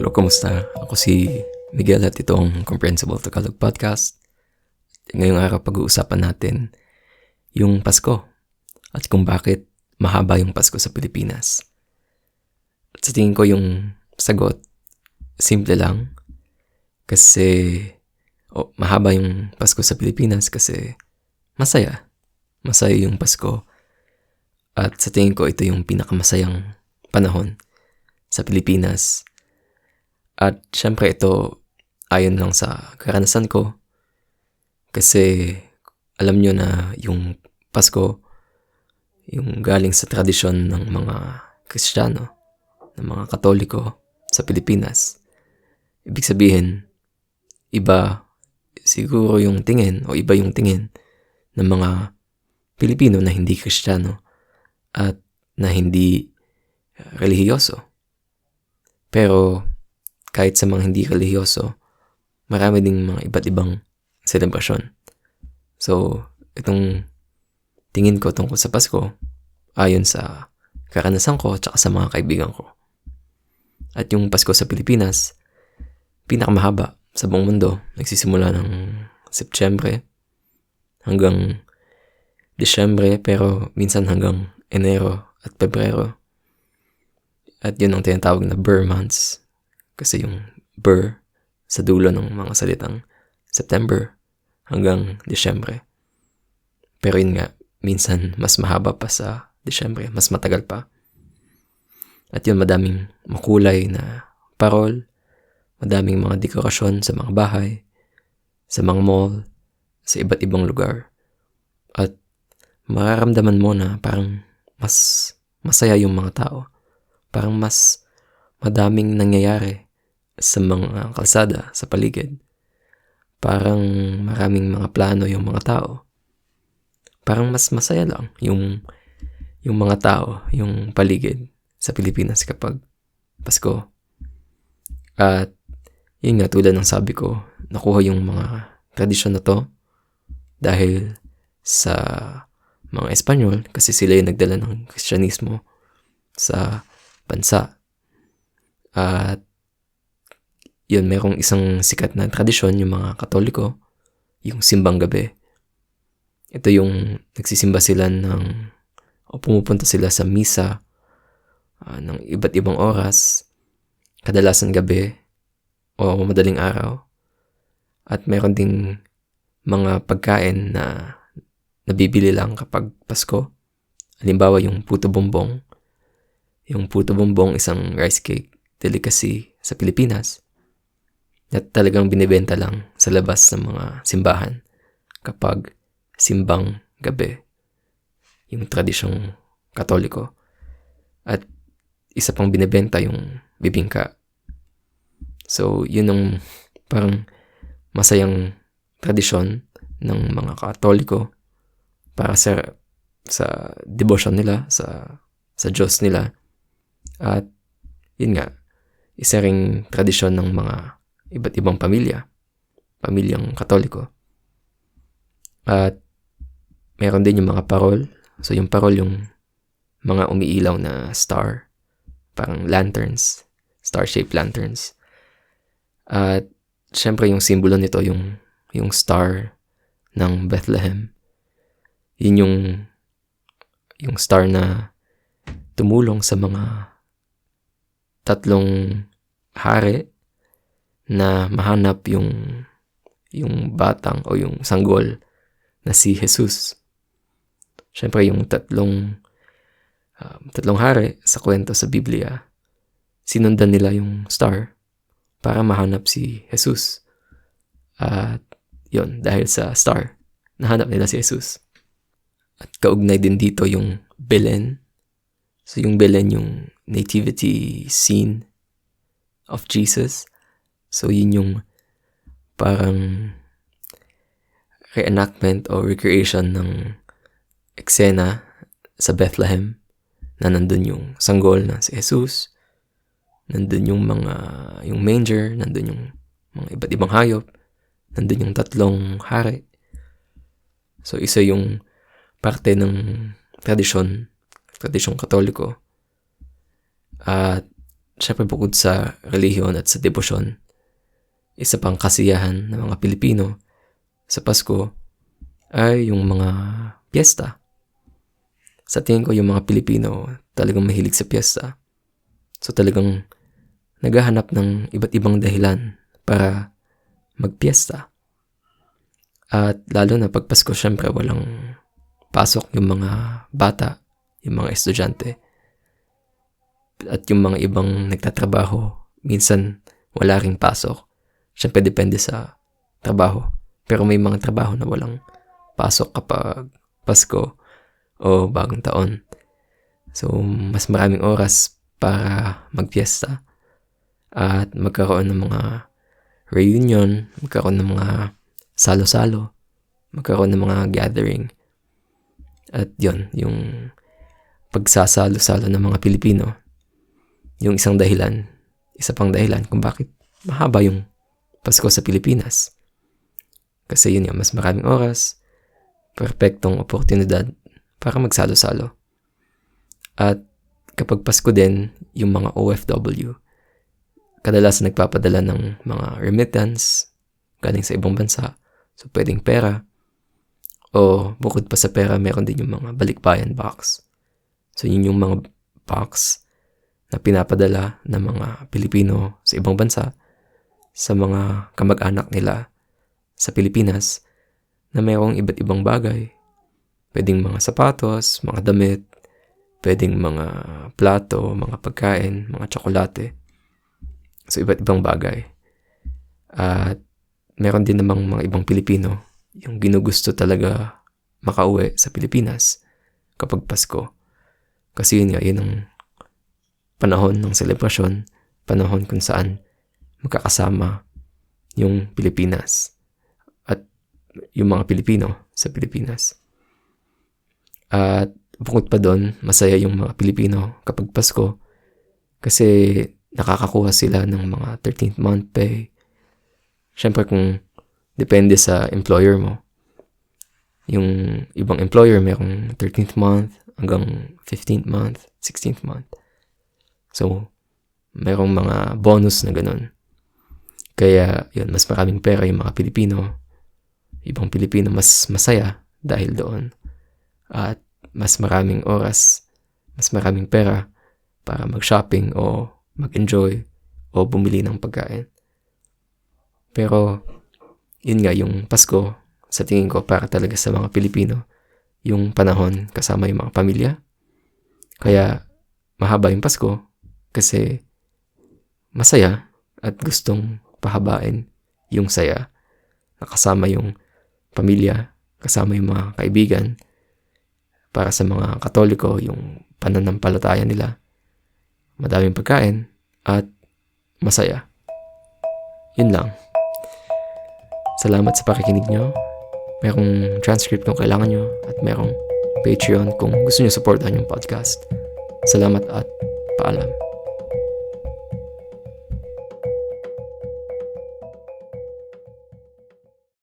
Hello, kamusta? Ako si Miguel at itong Comprehensible Tagalog Podcast. Ngayong araw pag-uusapan natin yung Pasko at kung bakit mahaba yung Pasko sa Pilipinas. At sa tingin ko yung sagot, simple lang. Kasi oh, mahaba yung Pasko sa Pilipinas kasi masaya. Masaya yung Pasko. At sa tingin ko ito yung pinakamasayang panahon sa Pilipinas. At syempre ito ayon lang sa karanasan ko. Kasi alam nyo na yung Pasko, yung galing sa tradisyon ng mga Kristiyano, ng mga Katoliko sa Pilipinas. Ibig sabihin, iba siguro yung tingin o iba yung tingin ng mga Pilipino na hindi Kristiyano at na hindi relihiyoso. Pero kahit sa mga hindi relihiyoso, marami ding mga iba't ibang selebrasyon. So, itong tingin ko tungkol sa Pasko, ayon sa karanasan ko at sa mga kaibigan ko. At yung Pasko sa Pilipinas, pinakamahaba sa buong mundo. Nagsisimula ng Setyembre hanggang Disyembre pero minsan hanggang Enero at Pebrero. At yun ang tinatawag na Burr months. Kasi yung Burr sa dulo ng mga salitang September hanggang Disyembre. Pero yun nga, minsan mas mahaba pa sa Disyembre, mas matagal pa. At yun, madaming makulay na parol, madaming mga dekorasyon sa mga bahay, sa mga mall, sa iba't ibang lugar. At mararamdaman mo na parang mas masaya yung mga tao parang mas madaming nangyayari sa mga kalsada, sa paligid. Parang maraming mga plano yung mga tao. Parang mas masaya lang yung, yung mga tao, yung paligid sa Pilipinas kapag Pasko. At yun nga tulad ng sabi ko, nakuha yung mga tradisyon na to dahil sa mga Espanyol kasi sila yung nagdala ng Kristyanismo sa bansa. At yun, merong isang sikat na tradisyon, yung mga katoliko, yung simbang gabi. Ito yung nagsisimba sila ng, o pumupunta sila sa misa uh, ng iba't ibang oras, kadalasan gabi, o madaling araw. At meron ding mga pagkain na nabibili lang kapag Pasko. Halimbawa yung puto bombong yung puto bombong isang rice cake delicacy sa Pilipinas na talagang binibenta lang sa labas ng mga simbahan kapag simbang gabi yung tradisyong katoliko. At isa pang binibenta yung bibingka. So yun ang parang masayang tradisyon ng mga katoliko para sa sa devotion nila sa sa Diyos nila. At yun nga, isa ring tradisyon ng mga iba't ibang pamilya, pamilyang katoliko. At meron din yung mga parol. So yung parol yung mga umiilaw na star, parang lanterns, star-shaped lanterns. At syempre yung simbolo nito yung yung star ng Bethlehem. Yun yung yung star na tumulong sa mga tatlong hari na mahanap yung yung batang o yung sanggol na si Jesus. Siyempre yung tatlong uh, tatlong hari sa kwento sa Biblia, sinundan nila yung star para mahanap si Jesus. At yon dahil sa star, nahanap nila si Jesus. At kaugnay din dito yung Belen. So yung Belen yung nativity scene of Jesus. So, yun yung parang reenactment o recreation ng eksena sa Bethlehem na nandun yung sanggol na si Jesus, nandun yung mga, yung manger, nandun yung mga iba't ibang hayop, nandun yung tatlong hari. So, isa yung parte ng tradisyon, tradisyong katoliko at syempre bukod sa relihiyon at sa debosyon, isa pang kasiyahan ng mga Pilipino sa Pasko ay yung mga piyesta. Sa tingin ko yung mga Pilipino talagang mahilig sa piyesta. So talagang naghahanap ng iba't ibang dahilan para magpiesta. At lalo na pag Pasko, syempre walang pasok yung mga bata, yung mga estudyante. At yung mga ibang nagtatrabaho, minsan wala ring pasok. Syempre depende sa trabaho. Pero may mga trabaho na walang pasok kapag Pasko o bagong taon. So, mas maraming oras para magpiesta at magkaroon ng mga reunion, magkaroon ng mga salo-salo, magkaroon ng mga gathering. At yon yung pagsasalo-salo ng mga Pilipino, yung isang dahilan, isa pang dahilan kung bakit mahaba yung Pasko sa Pilipinas. Kasi yun yung mas maraming oras, perfectong oportunidad para magsalo-salo. At kapag Pasko din, yung mga OFW, kadalasan nagpapadala ng mga remittance galing sa ibang bansa. So, pwedeng pera. O bukod pa sa pera, meron din yung mga balikbayan box. So, yun yung mga box na pinapadala ng mga Pilipino sa ibang bansa sa mga kamag-anak nila sa Pilipinas na mayroong iba't ibang bagay. Pwedeng mga sapatos, mga damit, pwedeng mga plato, mga pagkain, mga tsokolate So, iba't ibang bagay. At meron din namang mga ibang Pilipino yung ginugusto talaga makauwi sa Pilipinas kapag Pasko. Kasi yun nga, yun ang panahon ng selebrasyon, panahon kung saan magkakasama yung Pilipinas at yung mga Pilipino sa Pilipinas. At bukod pa doon, masaya yung mga Pilipino kapag Pasko kasi nakakakuha sila ng mga 13th month pay. Siyempre kung depende sa employer mo. Yung ibang employer mayroong 13th month hanggang 15th month, 16th month. So, mayroong mga bonus na ganun. Kaya, yun, mas maraming pera yung mga Pilipino. Ibang Pilipino mas masaya dahil doon. At mas maraming oras, mas maraming pera para mag-shopping o mag-enjoy o bumili ng pagkain. Pero, yun nga, yung Pasko, sa tingin ko para talaga sa mga Pilipino, yung panahon kasama yung mga pamilya. Kaya, mahaba yung Pasko kasi masaya at gustong pahabain yung saya. Nakasama yung pamilya, kasama yung mga kaibigan. Para sa mga katoliko, yung pananampalataya nila. Madaming pagkain, at masaya. Yun lang. Salamat sa pakikinig nyo. Merong transcript kung kailangan nyo at merong Patreon kung gusto nyo supportan yung podcast. Salamat at paalam.